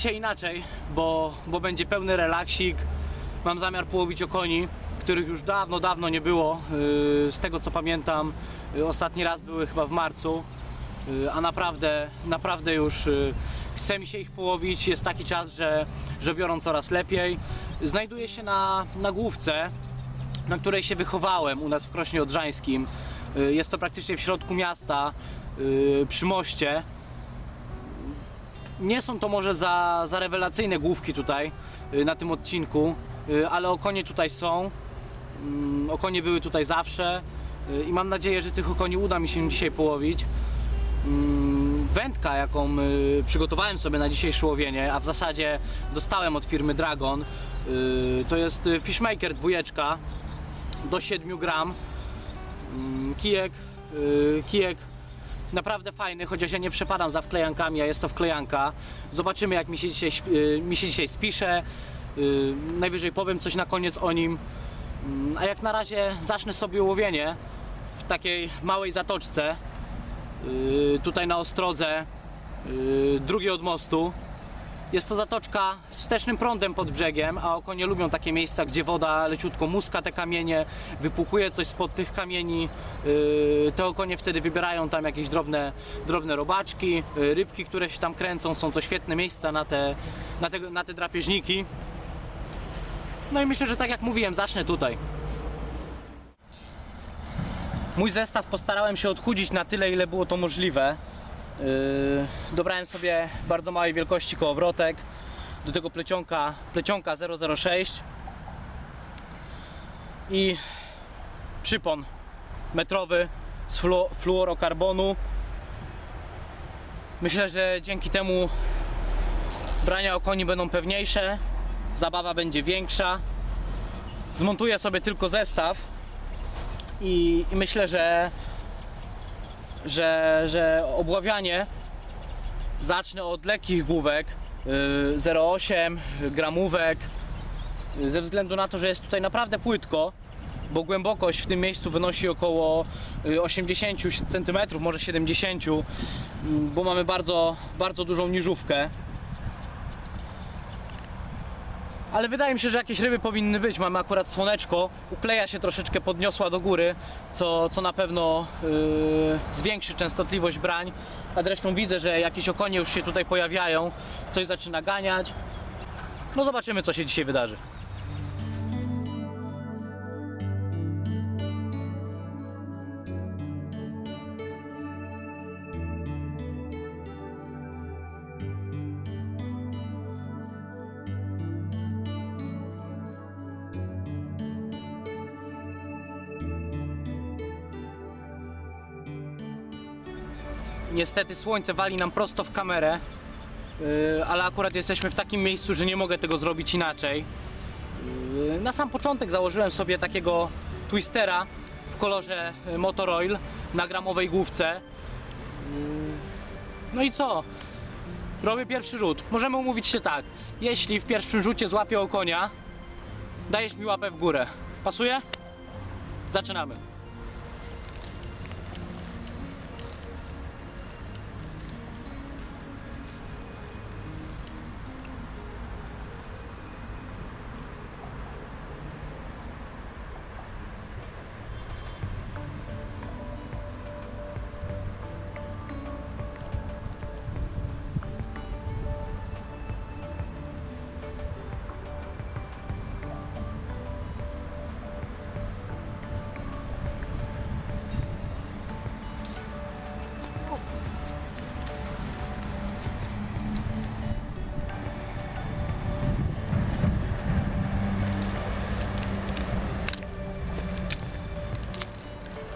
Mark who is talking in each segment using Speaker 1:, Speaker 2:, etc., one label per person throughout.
Speaker 1: Dzisiaj inaczej, bo, bo będzie pełny relaksik. Mam zamiar połowić okoni, których już dawno, dawno nie było. Yy, Z tego co pamiętam, yy, ostatni raz były chyba w marcu. Yy, A naprawdę, naprawdę już chce mi się ich połowić. Jest taki czas, że, że biorą coraz lepiej. Znajduję się na, na główce, na której się wychowałem u nas w Krośnie Odrzańskim. Jest to praktycznie w środku miasta, przy moście. Nie są to może za, za rewelacyjne główki tutaj y, na tym odcinku, y, ale okonie tutaj są. Mm, Okonie były tutaj zawsze y, i mam nadzieję, że tych okoni uda mi się dzisiaj połowić. Mm, Wędka, jaką przygotowałem sobie na dzisiejsze łowienie, a w zasadzie dostałem od firmy Dragon, to jest Fishmaker dwójeczka do 7 gram. Mm, Kijek, kijek naprawdę fajny, chociaż ja nie przepadam za wklejankami, a jest to wklejanka. Zobaczymy jak mi się dzisiaj, śp- y, mi się dzisiaj spisze. Y, Najwyżej powiem coś na koniec o nim. Mm, A jak na razie zacznę sobie łowienie w takiej małej zatoczce. y, Tutaj na Ostrodze, y, drugie od mostu. Jest to zatoczka z wstecznym prądem pod brzegiem, a okonie lubią takie miejsca, gdzie woda leciutko muska te kamienie, wypłukuje coś spod tych kamieni. Yy, Te okonie wtedy wybierają tam jakieś drobne, drobne robaczki, yy, rybki, które się tam kręcą. Są to świetne miejsca na te, na te, na te drapieżniki. No i myślę, że tak jak mówiłem, zacznę tutaj. Mój zestaw postarałem się odchudzić na tyle, ile było to możliwe. Yy, dobrałem sobie bardzo małej wielkości kołowrotek, do tego plecionka, plecionka 006 i przypon metrowy z flu, fluorokarbonu. Myślę, że dzięki temu brania okoni będą pewniejsze, zabawa będzie większa. Zmontuję sobie tylko zestaw i, i myślę, że że, że obławianie zacznę od lekkich główek yy, 0,8 gramówek yy, ze względu na to, że jest tutaj naprawdę płytko bo głębokość w tym miejscu wynosi około yy, 80 cm, może 70 yy, bo mamy bardzo, bardzo dużą niżówkę ale wydaje mi się, że jakieś ryby powinny być. Mamy akurat słoneczko, ukleja się troszeczkę podniosła do góry, co, co na pewno yy, zwiększy częstotliwość brań. A zresztą widzę, że jakieś okonie już się tutaj pojawiają, coś zaczyna ganiać. No zobaczymy, co się dzisiaj wydarzy. Niestety słońce wali nam prosto w kamerę, yy, ale akurat jesteśmy w takim miejscu, że nie mogę tego zrobić inaczej. Yy, Na sam początek założyłem sobie takiego twistera w kolorze y, Motor Oil na gramowej główce. No i co? Robię pierwszy rzut. Możemy umówić się tak. Jeśli w pierwszym rzucie złapię okonia, dajesz mi łapę w górę. Pasuje? Zaczynamy.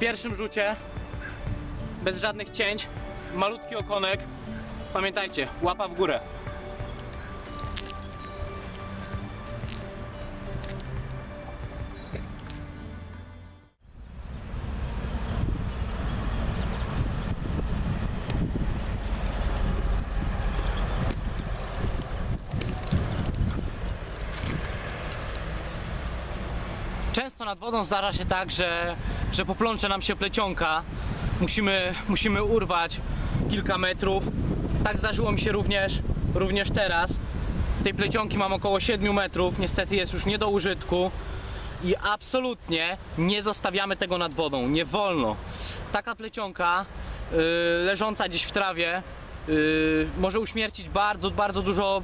Speaker 1: Pierwszym rzucie, bez żadnych cięć, malutki okonek. Pamiętajcie, łapa w górę. Nad wodą zdarza się tak, że, że poplącze nam się plecionka. Musimy, musimy urwać kilka metrów. Tak zdarzyło mi się również, również teraz. Tej plecionki mam około 7 metrów, niestety jest już nie do użytku i absolutnie nie zostawiamy tego nad wodą, nie wolno. Taka plecionka yy, leżąca gdzieś w trawie yy, może uśmiercić bardzo, bardzo dużo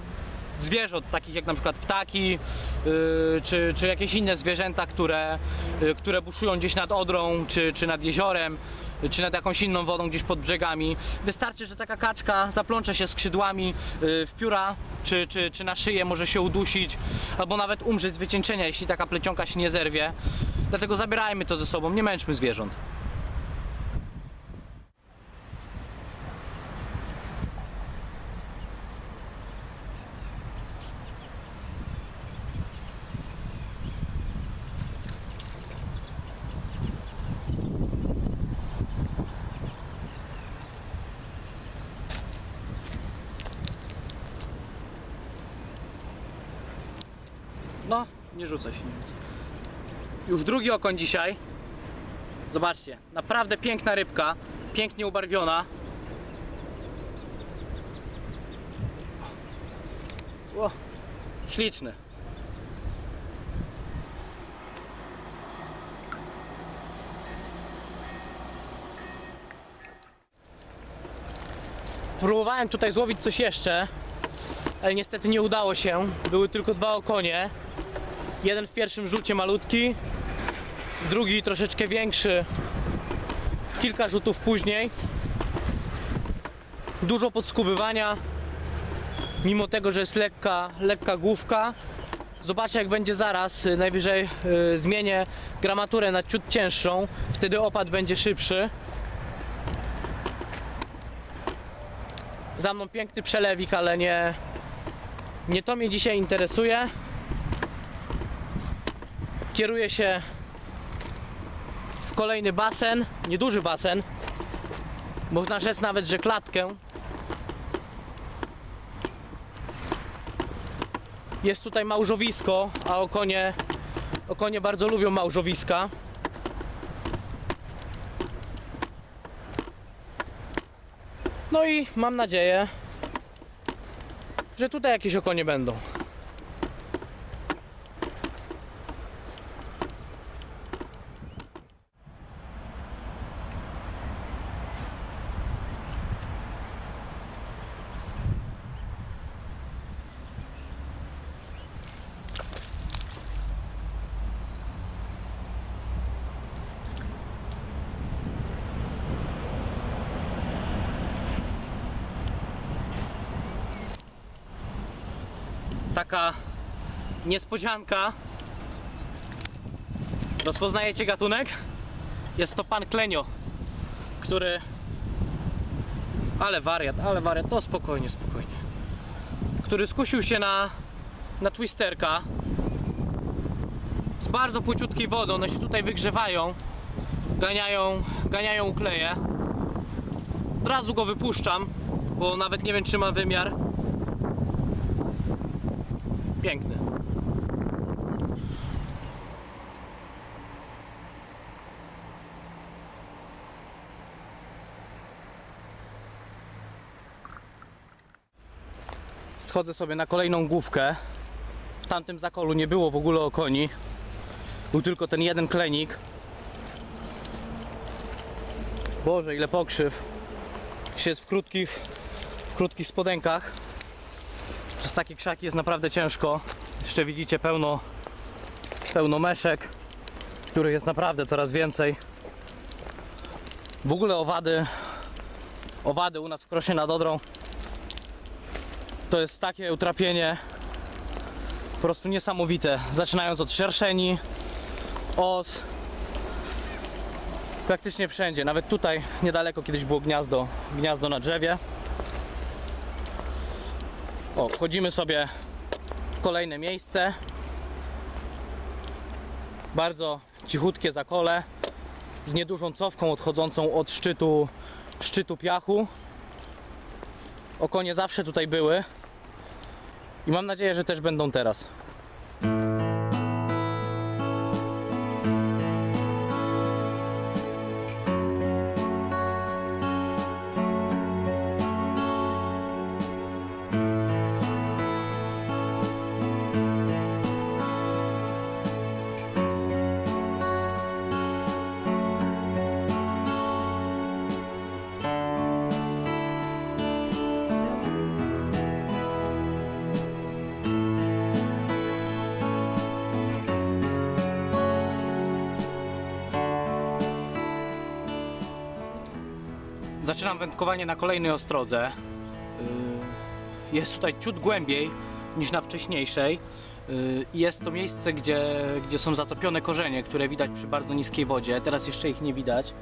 Speaker 1: zwierząt, takich jak na przykład ptaki, yy, czy, czy jakieś inne zwierzęta, które, yy, które buszują gdzieś nad Odrą, czy, czy nad jeziorem, czy nad jakąś inną wodą gdzieś pod brzegami. Wystarczy, że taka kaczka zaplącze się skrzydłami yy, w pióra, czy, czy, czy na szyję, może się udusić, albo nawet umrzeć z wycieńczenia, jeśli taka plecionka się nie zerwie. Dlatego zabierajmy to ze sobą, nie męczmy zwierząt. No, nie rzucaj się. Już drugi okoń dzisiaj. Zobaczcie, naprawdę piękna rybka, pięknie ubarwiona. O, śliczny. Próbowałem tutaj złowić coś jeszcze, ale niestety nie udało się. Były tylko dwa okonie. Jeden w pierwszym rzucie malutki, drugi troszeczkę większy kilka rzutów później. Dużo podskubywania, mimo tego, że jest lekka, lekka główka. Zobaczę jak będzie zaraz, najwyżej y, zmienię gramaturę na ciut cięższą, wtedy opad będzie szybszy. Za mną piękny przelewik, ale nie, nie to mnie dzisiaj interesuje. Kieruję się w kolejny basen, nieduży basen. Można rzec nawet, że klatkę. Jest tutaj małżowisko, a okonie, okonie bardzo lubią małżowiska. No i mam nadzieję, że tutaj jakieś okonie będą. taka niespodzianka. Rozpoznajecie gatunek? Jest to pan Klenio, który. Ale wariat, ale wariat, to spokojnie, spokojnie. Który skusił się na, na twisterka z bardzo płyciutkiej wodą. One się tutaj wygrzewają, ganiają, ganiają ukleje. Od razu go wypuszczam, bo nawet nie wiem, czy ma wymiar. Piękny. Schodzę sobie na kolejną główkę. W tamtym zakolu nie było w ogóle okoni. Był tylko ten jeden klenik. Boże, ile pokrzyw. Się jest w krótkich, w krótkich spodenkach. Przez takie krzaki jest naprawdę ciężko. Jeszcze widzicie pełno, pełno meszek, których jest naprawdę coraz więcej. W ogóle owady, owady u nas w Krosie nad Odrą to jest takie utrapienie po prostu niesamowite. Zaczynając od szerszeni, os, praktycznie wszędzie. Nawet tutaj niedaleko kiedyś było gniazdo, gniazdo na drzewie. O, wchodzimy sobie w kolejne miejsce. Bardzo cichutkie zakole z niedużą cofką odchodzącą od szczytu, szczytu piachu. Okonie zawsze tutaj były i mam nadzieję, że też będą teraz. Zaczynam wędkowanie na kolejnej ostrodze. Yy, Jest tutaj ciut głębiej niż na wcześniejszej. I Jest to miejsce, gdzie, gdzie są zatopione korzenie, które widać przy bardzo niskiej wodzie. Teraz jeszcze ich nie widać.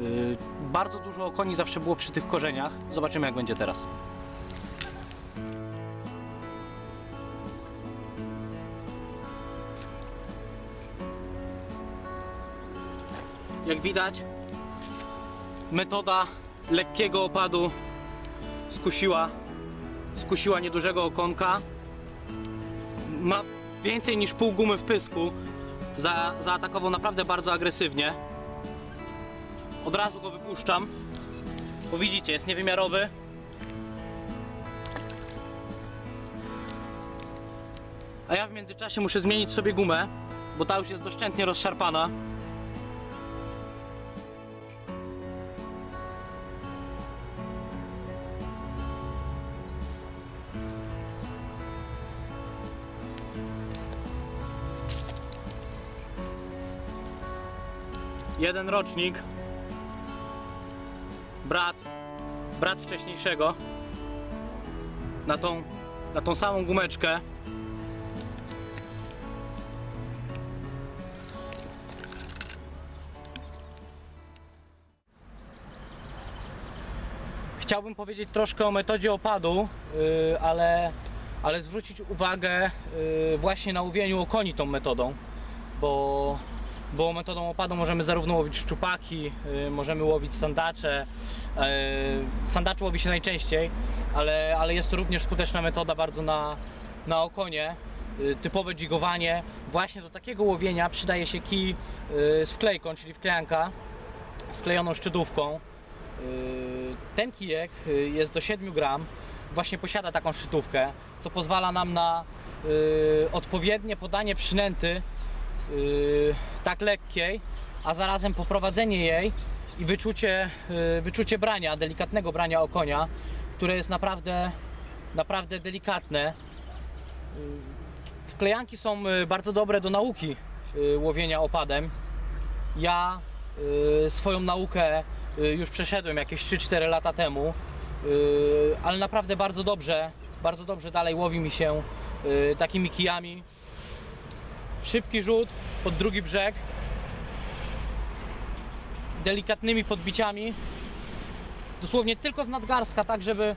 Speaker 1: Yy, Bardzo dużo okoni zawsze było przy tych korzeniach. Zobaczymy jak będzie teraz. Jak widać, metoda lekkiego opadu skusiła, skusiła niedużego okonka. Ma więcej niż pół gumy w pysku. Za, zaatakował naprawdę bardzo agresywnie. Od razu go wypuszczam. Bo widzicie, jest niewymiarowy. A ja w międzyczasie muszę zmienić sobie gumę, bo ta już jest doszczętnie rozszarpana. Jeden rocznik. Brat. Brat wcześniejszego. Na tą, na tą samą gumeczkę. Chciałbym powiedzieć troszkę o metodzie opadu, yy, ale, ale zwrócić uwagę yy, właśnie na łowieniu okoni tą metodą, bo, bo metodą opadu możemy zarówno łowić szczupaki, yy, możemy łowić sandacze. Yy, sandacze łowi się najczęściej, ale, ale jest to również skuteczna metoda bardzo na, na okonie. Yy, Typowe dzigowanie. Właśnie do takiego łowienia przydaje się kij z wklejką, czyli wklejanka z wklejoną szczytówką. Ten kijek jest do 7 gram, właśnie posiada taką szczytówkę, co pozwala nam na odpowiednie podanie przynęty yy, tak lekkiej, a zarazem poprowadzenie jej i wyczucie, yy, wyczucie brania, delikatnego brania okonia, które jest naprawdę, naprawdę delikatne. Yy, Wklejanki są yy, bardzo dobre do nauki łowienia opadem. Ja y, swoją naukę y, już przeszedłem jakieś 3-4 lata temu, y, ale naprawdę bardzo dobrze, bardzo dobrze dalej łowi mi się y, takimi kijami. Szybki rzut pod drugi brzeg, delikatnymi podbiciami, dosłownie tylko z nadgarstka, tak żeby,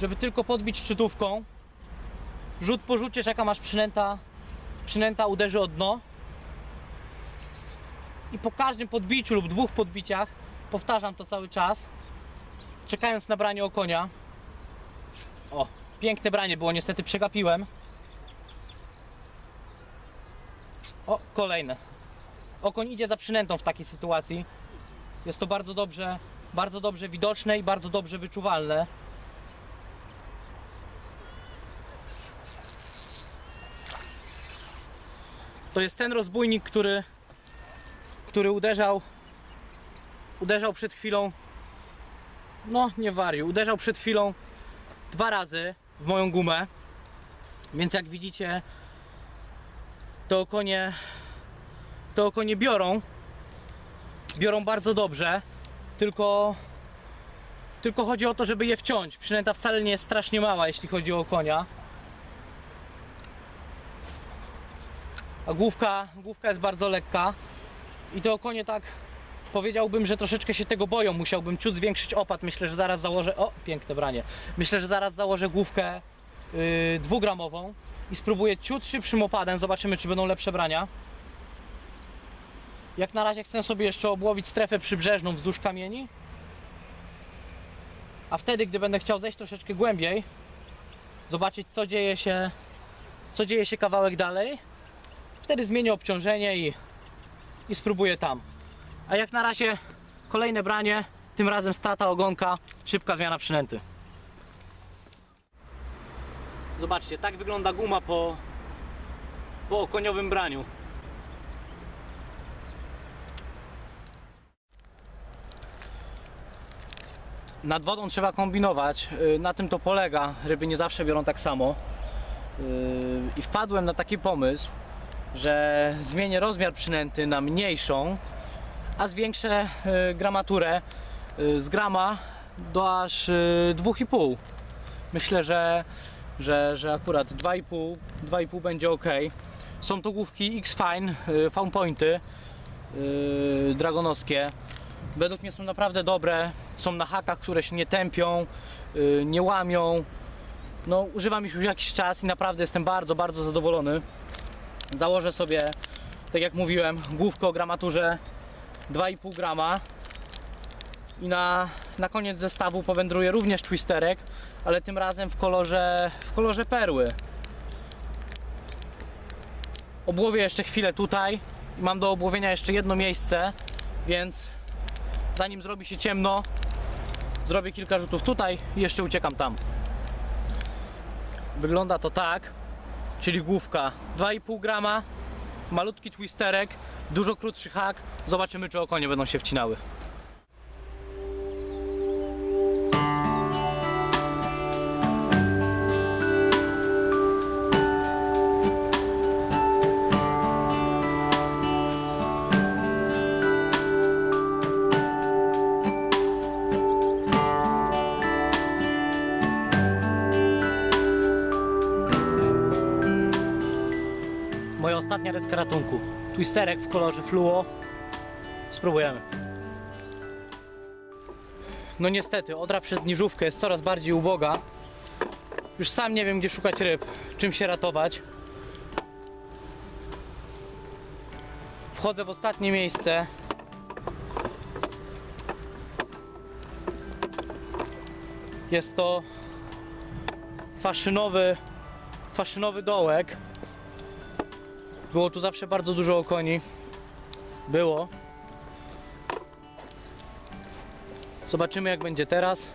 Speaker 1: żeby tylko podbić szczytówką. Rzut po rzucie, czeka masz przynęta, przynęta uderzy o dno i po każdym podbiciu lub dwóch podbiciach powtarzam to cały czas, czekając na branie o konia. O, piękne branie było, niestety przegapiłem. O, kolejne. Okoń idzie za przynętą w takiej sytuacji. Jest to bardzo dobrze, bardzo dobrze widoczne i bardzo dobrze wyczuwalne. To jest ten rozbójnik, który który uderzał uderzał przed chwilą no nie wariu, uderzał przed chwilą dwa razy w moją gumę więc jak widzicie to okonie to okonie biorą biorą bardzo dobrze tylko tylko chodzi o to, żeby je wciąć przynęta wcale nie jest strasznie mała jeśli chodzi o konia a główka, główka jest bardzo lekka i te okonie tak powiedziałbym, że troszeczkę się tego boją. Musiałbym ciut zwiększyć opad. Myślę, że zaraz założę. O, piękne branie. Myślę, że zaraz założę główkę yy, dwugramową i spróbuję ciut szybszym opadem. Zobaczymy, czy będą lepsze brania. Jak na razie chcę sobie jeszcze obłowić strefę przybrzeżną wzdłuż kamieni. A wtedy, gdy będę chciał zejść troszeczkę głębiej, zobaczyć, co dzieje się, co dzieje się kawałek dalej, wtedy zmienię obciążenie i i spróbuję tam. A jak na razie kolejne branie, tym razem stata ogonka, szybka zmiana przynęty. Zobaczcie, tak wygląda guma po, po okoniowym braniu. Nad wodą trzeba kombinować, yy, na tym to polega, ryby nie zawsze biorą tak samo. Yy, I wpadłem na taki pomysł, że zmienię rozmiar przynęty na mniejszą, a zwiększę y, gramaturę y, z grama do aż y, 2,5. Myślę, że, że, że akurat 2,5 2,5 będzie ok. Są to główki X-Fine, y, Found Pointy yy, dragonowskie. Według mnie są naprawdę dobre. Są na hakach, które się nie tępią, yy, nie łamią. No, używam ich już jakiś czas i naprawdę jestem bardzo, bardzo zadowolony. Założę sobie, tak jak mówiłem, główkę o gramaturze 2,5 grama. I na, na koniec zestawu powędruje również twisterek, ale tym razem w kolorze, w kolorze perły. Obłowię jeszcze chwilę tutaj mam do obłowienia jeszcze jedno miejsce, więc zanim zrobi się ciemno, zrobię kilka rzutów tutaj i jeszcze uciekam tam. Wygląda to tak, czyli główka 2,5 grama, malutki twisterek, dużo krótszy hak. Zobaczymy, czy okonie będą się wcinały. Ostatnia deska ratunku. Twisterek w kolorze fluo. Spróbujemy. No niestety, odra przez niżówkę jest coraz bardziej uboga. Już sam nie wiem, gdzie szukać ryb, czym się ratować. Wchodzę w ostatnie miejsce. Jest to faszynowy, faszynowy dołek. Było tu zawsze bardzo dużo okoni. Było. Zobaczymy jak będzie teraz.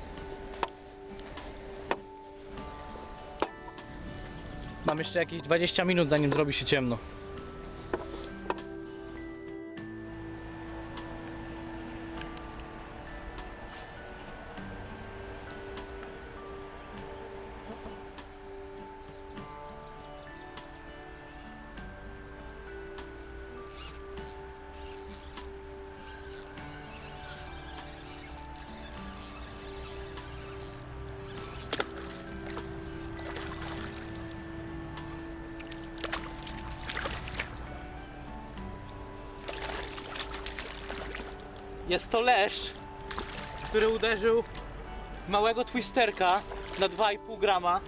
Speaker 1: Mam jeszcze jakieś 20 minut zanim zrobi się ciemno. Jest to leszcz, który uderzył małego twisterka na 2,5 grama.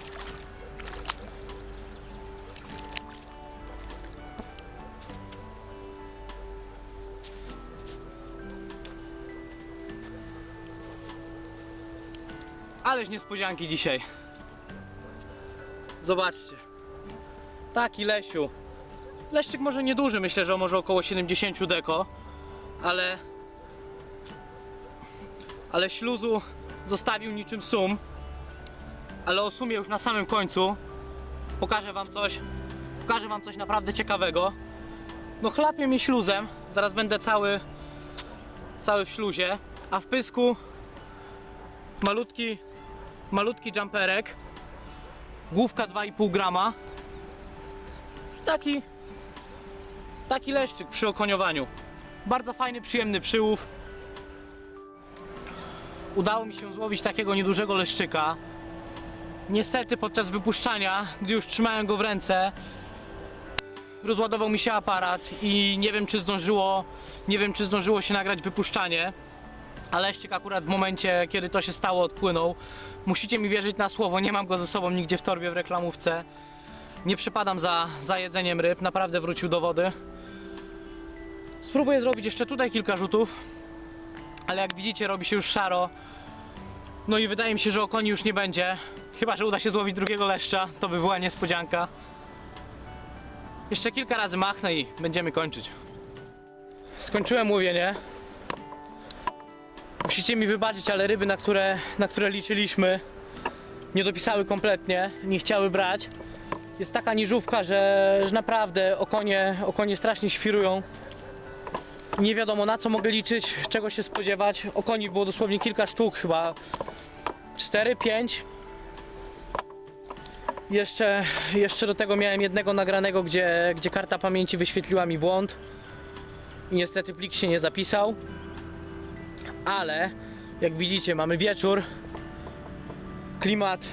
Speaker 1: Ależ niespodzianki dzisiaj. Zobaczcie. Taki lesiu. Leszczyk może nieduży, myślę, że może około 70 deko, ale ale śluzu zostawił niczym sum. Ale o sumie już na samym końcu pokażę wam coś. Pokażę wam coś naprawdę ciekawego. No chlapie mi śluzem, zaraz będę cały cały w śluzie, a w pysku malutki malutki jumperek. Główka 2,5 grama. Taki taki leszczyk przy okoniowaniu. Bardzo fajny, przyjemny przyłów udało mi się złowić takiego niedużego leszczyka. Niestety podczas wypuszczania, gdy już trzymałem go w ręce, rozładował mi się aparat i nie wiem czy zdążyło, nie wiem czy zdążyło się nagrać wypuszczanie. A leszczyk akurat w momencie, kiedy to się stało, odpłynął. Musicie mi wierzyć na słowo, nie mam go ze sobą nigdzie w torbie w reklamówce. Nie przypadam za, za jedzeniem ryb, naprawdę wrócił do wody. Spróbuję zrobić jeszcze tutaj kilka rzutów, ale jak widzicie robi się już szaro. No i wydaje mi się, że okoni już nie będzie. Chyba, że uda się złowić drugiego leszcza, to by była niespodzianka. Jeszcze kilka razy machnę i będziemy kończyć. Skończyłem łowienie. Musicie mi wybaczyć, ale ryby, na które, na które liczyliśmy, nie dopisały kompletnie, nie chciały brać. Jest taka niżówka, że, że naprawdę okonie, okonie strasznie świrują. Nie wiadomo na co mogę liczyć, czego się spodziewać. Okoni było dosłownie kilka sztuk, chyba 4-5. Jeszcze, jeszcze do tego miałem jednego nagranego, gdzie, gdzie karta pamięci wyświetliła mi błąd. I niestety plik się nie zapisał. Ale Jak widzicie, mamy wieczór. Klimat.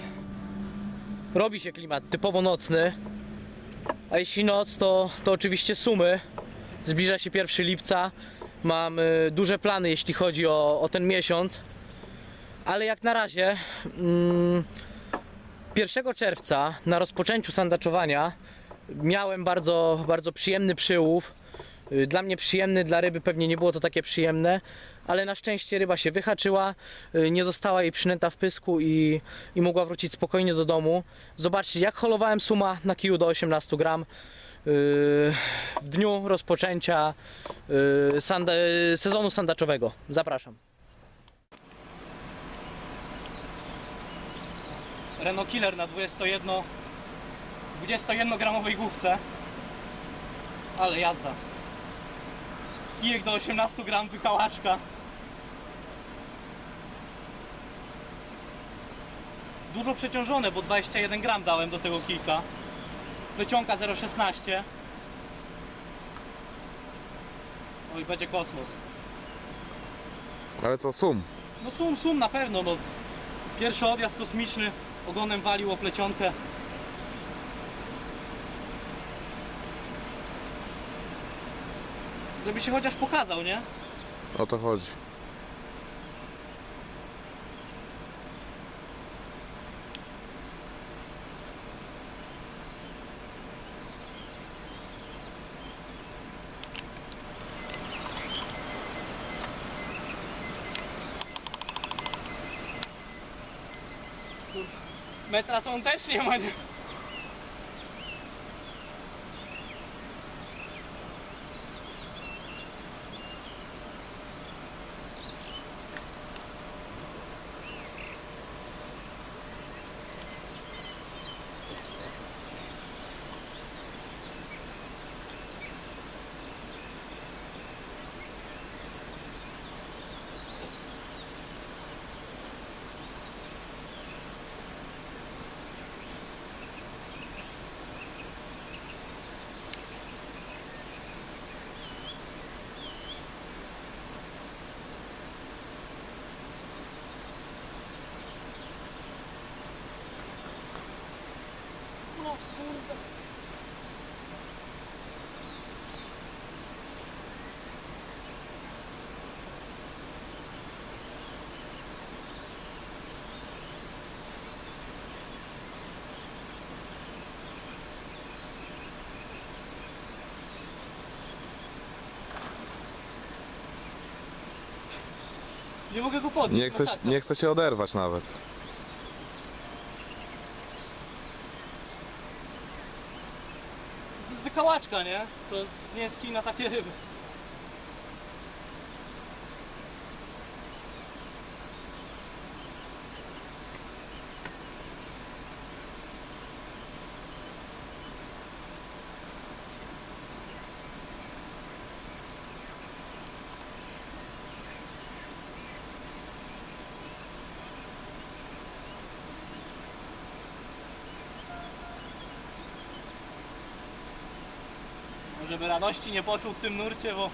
Speaker 1: Robi się klimat typowo nocny. A jeśli noc, to, to oczywiście sumy. Zbliża się 1 lipca. Mam y, duże plany, jeśli chodzi o, o ten miesiąc. Ale jak na razie, mm, 1 czerwca na rozpoczęciu sandaczowania miałem bardzo, bardzo przyjemny przyłów. Y, Dla mnie przyjemny, dla ryby pewnie nie było to takie przyjemne, ale na szczęście ryba się wyhaczyła, y, nie została jej przynęta w pysku i, i mogła wrócić spokojnie do domu. Zobaczcie, jak holowałem suma na kiju do 18 gram w dniu rozpoczęcia y, y, sezonu sandaczowego. Zapraszam. Renault Killer na 21 21 gramowej główce. Ale jazda. Kijek do 18 gram wykałaczka. Dużo przeciążone, bo 21 gram dałem do tego kijka. Wyciąga 0,16. Oj, będzie kosmos.
Speaker 2: Ale co, sum?
Speaker 1: No sum, sum na pewno, no. Pierwszy odjazd kosmiczny, ogonem walił o plecionkę. Żeby się chociaż pokazał, nie?
Speaker 2: O to chodzi.
Speaker 1: Metra to on też Nie mogę go podnieść.
Speaker 2: Nie chce, nie chce się oderwać nawet.
Speaker 1: To jest wykałaczka, nie? To jest, nie jest kij na takie ryby. Może by radości nie poczuł w tym nurcie, bo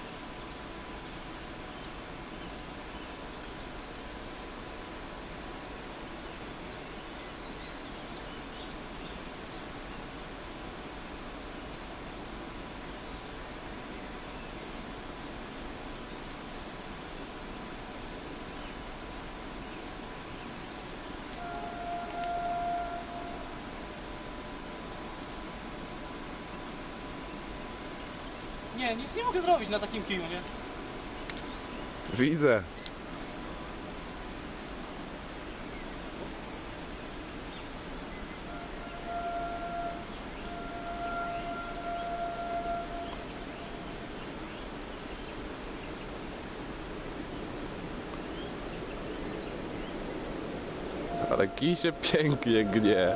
Speaker 1: nie, nic nie mogę zrobić na takim kiju, nie?
Speaker 2: Widzę. Ale kij się pięknie gnie.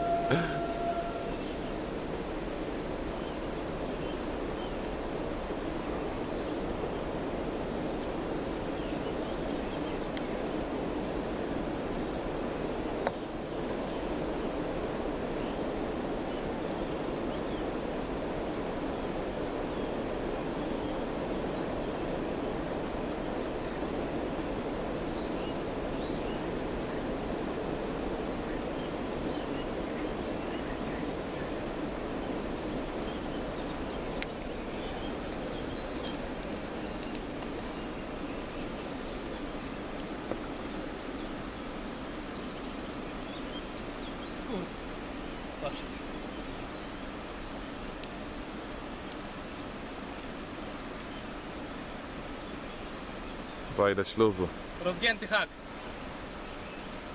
Speaker 2: Ile śluzu.
Speaker 1: Rozgięty hak.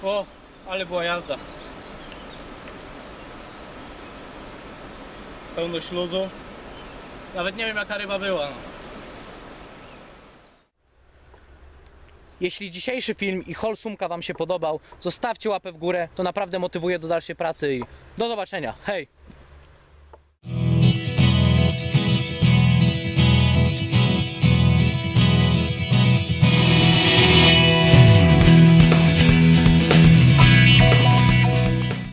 Speaker 1: O, ale była jazda. Pełno śluzu. Nawet nie wiem jaka ryba była. No. Jeśli dzisiejszy film i haul sumka Wam się podobał, zostawcie łapę w górę, to naprawdę motywuje do dalszej pracy i do zobaczenia. Hej!